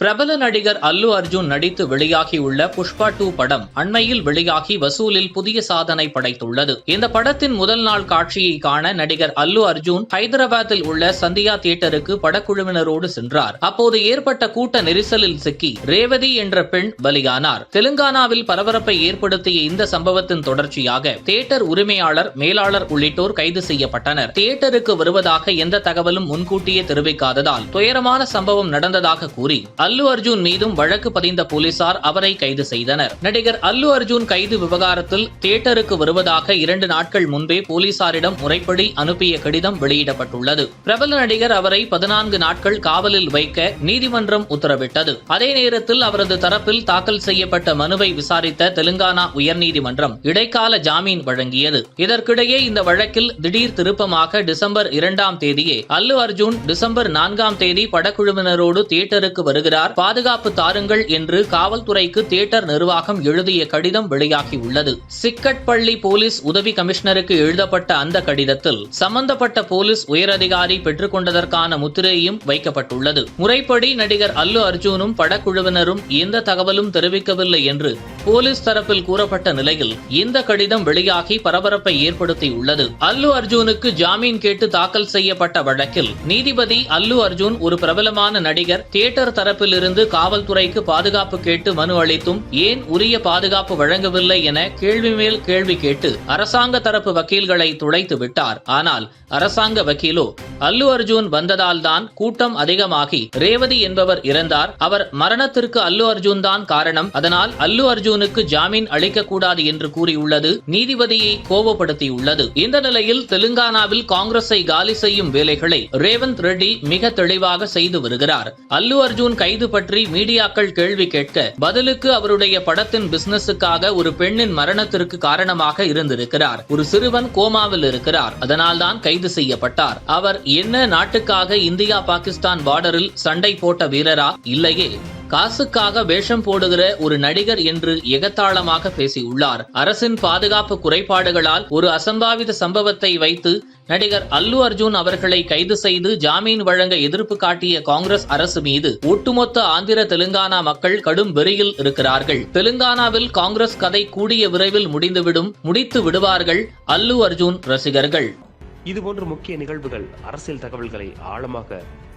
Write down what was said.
பிரபல நடிகர் அல்லு அர்ஜுன் நடித்து வெளியாகியுள்ள புஷ்பா டூ படம் அண்மையில் வெளியாகி வசூலில் புதிய சாதனை படைத்துள்ளது. இந்த படத்தின் முதல் நாள் காட்சியை காண நடிகர் அல்லு அர்ஜுன் ஹைதராபாத்தில் உள்ள சந்தியா தியேட்டருக்கு படக்குழுவினரோடு சென்றார். அப்போது ஏற்பட்ட கூட்ட நெரிசலில் சிக்கி ரேவதி என்ற பெண் பலியானார். தெலுங்கானாவில் பரபரப்பை ஏற்படுத்திய இந்த சம்பவத்தின் தொடர்ச்சியாக தியேட்டர் உரிமையாளர் மேலாளர் உள்ளிட்டோர் கைது செய்யப்பட்டனர். தியேட்டருக்கு வருவதாக எந்த தகவலும் முன்கூட்டியே தெரிவிக்காததால் துயரமான சம்பவம் நடந்ததாக கூறி அல்லு அர்ஜுன் மீதும் வழக்கு பதிந்த போலீசார் அவரை கைது செய்தனர். நடிகர் அல்லு அர்ஜுன் கைது விவகாரத்தில் தியேட்டருக்கு வருவதாக இரண்டு நாட்கள் முன்பே போலீசாரிடம் முறைப்படி அனுப்பிய கடிதம் வெளியிடப்பட்டுள்ளது. பிரபல நடிகர் அவரை பதினான்கு நாட்கள் காவலில் வைக்க நீதிமன்றம் உத்தரவிட்டது. அதே நேரத்தில் அவரது தரப்பில் தாக்கல் செய்யப்பட்ட மனுவை விசாரித்த தெலுங்கானா உயர்நீதிமன்றம் இடைக்கால ஜாமீன் வழங்கியது. இதற்கிடையே இந்த வழக்கில் திடீர் திருப்பமாக டிசம்பர் இரண்டாம் தேதியே அல்லு அர்ஜுன் டிசம்பர் நான்காம் தேதி படக்குழுவினரோடு தியேட்டருக்கு வருகிறார். பாதுகாப்பு தாருங்கள் என்று காவல்துறைக்கு தியேட்டர் நிர்வாகம் எழுதிய கடிதம் வெளியாகியுள்ளது. சிக்கட்பள்ளி போலீஸ் உதவி கமிஷனருக்கு எழுதப்பட்ட அந்த கடிதத்தில் சம்பந்தப்பட்ட போலீஸ் உயரதிகாரி பெற்றுக்கொண்டதற்கான முத்திரையும் வைக்கப்பட்டுள்ளது. முறைப்படி நடிகர் அல்லு அர்ஜுனும் படக்குழுவினரும் எந்த தகவலும் தெரிவிக்கவில்லை என்று போலீஸ் தரப்பில் கூறப்பட்ட நிலையில் இந்த கடிதம் வெளியாகி பரபரப்பை ஏற்படுத்தியுள்ளது. அல்லு அர்ஜுனுக்கு ஜாமீன் கேட்டு தாக்கல் செய்யப்பட்ட வழக்கில் நீதிபதி அல்லு அர்ஜுன் ஒரு பிரபலமான நடிகர் தியேட்டர் தரப்பிலிருந்து காவல்துறைக்கு பாதுகாப்பு கேட்டு மனு அளித்தும் ஏன் உரிய பாதுகாப்பு வழங்கவில்லை என கேள்வி மேல் கேள்வி கேட்டு அரசாங்க தரப்பு வக்கீல்களை துளைத்து விட்டார். ஆனால் அரசாங்க வக்கீலோ அல்லு அர்ஜுன் வந்ததால் தான் கூட்டம் அதிகமாகி ரேவதி என்பவர் இறந்தார். அவர் மரணத்திற்கு அல்லு அர்ஜுன் தான் காரணம். அதனால் அல்லு அர்ஜுன் அர்ஜுனுக்கு ஜாமீன் அளிக்கக்கூடாது என்று கூறியுள்ளது. நீதிபதியை கோபப்படுத்தியுள்ளது இந்த நிலையில் தெலுங்கானாவில் காங்கிரஸை காலி செய்யும் வேலைகளை ரேவந்த் ரெட்டி மிக தெளிவாக செய்து வருகிறார். அல்லு அர்ஜுன் கைது பற்றி மீடியாக்கள் கேள்வி கேட்க பதிலுக்கு அவருடைய படத்தின் பிசினஸுக்காக ஒரு பெண்ணின் மரணத்திற்கு காரணமாக இருந்திருக்கிறார். ஒரு சிறுவன் கோமாவில் இருக்கிறார். அதனால்தான் கைது செய்யப்பட்டார். அவர் என்ன நாட்டுக்காக இந்தியா பாகிஸ்தான் பார்டரில் சண்டை போட்ட வீரரா? இல்லையே. காசுக்காக வேஷம் போடுகிற ஒரு நடிகர் என்று எகத்தாளமாக பேசியுள்ளார். அரசின் பாதுகாப்பு குறைபாடுகளால் ஒரு அசம்பாவித சம்பவத்தை வைத்து நடிகர் அல்லு அர்ஜுன் அவர்களை கைது செய்து ஜாமீன் வழங்க எதிர்ப்பு காட்டிய காங்கிரஸ் அரசு மீது ஒட்டுமொத்த ஆந்திர தெலுங்கானா மக்கள் கடும் வெறியில் இருக்கிறார்கள். தெலுங்கானாவில் காங்கிரஸ் கதை கூடிய விரைவில் முடிந்துவிடும் முடித்து விடுவார்கள் அல்லு அர்ஜுன் ரசிகர்கள். இதுபோன்ற முக்கிய நிகழ்வுகள் அரசியல் தகவல்களை ஆழமாக